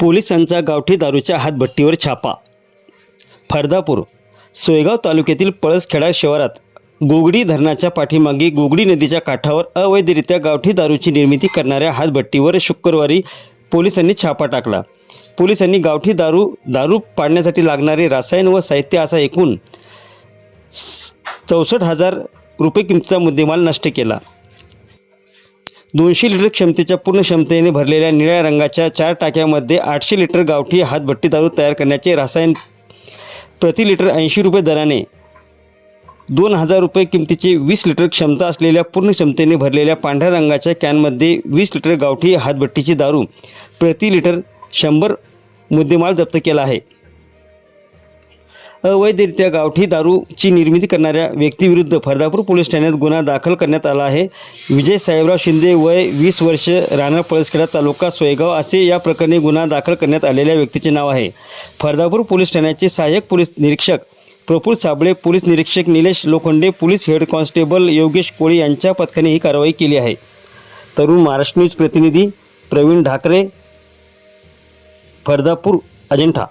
पोलिसांचा गावठी दारूच्या हातभट्टीवर छापा. फरदापूर सोयगाव तालुक्यातील पळसखेडा शहरात गोगडी धरणाच्या पाठीमागे गोगडी नदीच्या काठावर अवैधरित्या गावठी दारूची निर्मिती करणाऱ्या हातभट्टीवर शुक्रवारी पोलिसांनी छापा टाकला. पोलिसांनी गावठी दारू दारू पाडण्यासाठी लागणारे रसायन व साहित्य असा एकूण चौसष्ट हजार रुपये किमतीचा मुद्देमाल नष्ट केला. दोनशे लिटर क्षमतेच्या पूर्ण क्षमतेने भरलेल्या निळ्या रंगाच्या चार टाक्यामध्ये आठशे लिटर गावठी हातभट्टी दारू तयार करण्याचे रसायन प्रति लिटर ऐंशी रुपये दराने दोन हजार रुपये किमतीचे वीस लिटर क्षमता असलेल्या पूर्ण क्षमतेने भरलेल्या पांढऱ्या रंगाच्या कॅनमध्ये वीस लिटर गावठी हातभट्टीची दारू प्रति लिटर शंभर मुद्देमाल जप्त केला आहे. अवैधरित्या गावठी दारूची निर्मिती करणाऱ्या व्यक्तीविरुद्ध फरदापूर पोलीस ठाण्यात गुन्हा दाखल करण्यात आला आहे. विजय साहेबराव शिंदे वय वीस वर्ष राहणार पळसखेडा तालुका सोयगाव असे या प्रकरणी गुन्हा दाखल करण्यात आलेल्या व्यक्तीचे नाव आहे. फरदापूर पोलीस ठाण्याचे सहाय्यक पोलीस निरीक्षक प्रफुल साबळे पोलीस निरीक्षक Nilesh Lokhande police head constable Yogesh Koli यांच्या पथकाने ही कारवाई केली आहे. तरुण महाराष्ट्र न्यूज प्रतिनिधी प्रवीण ढाकरे फरदापूर अजिंठा.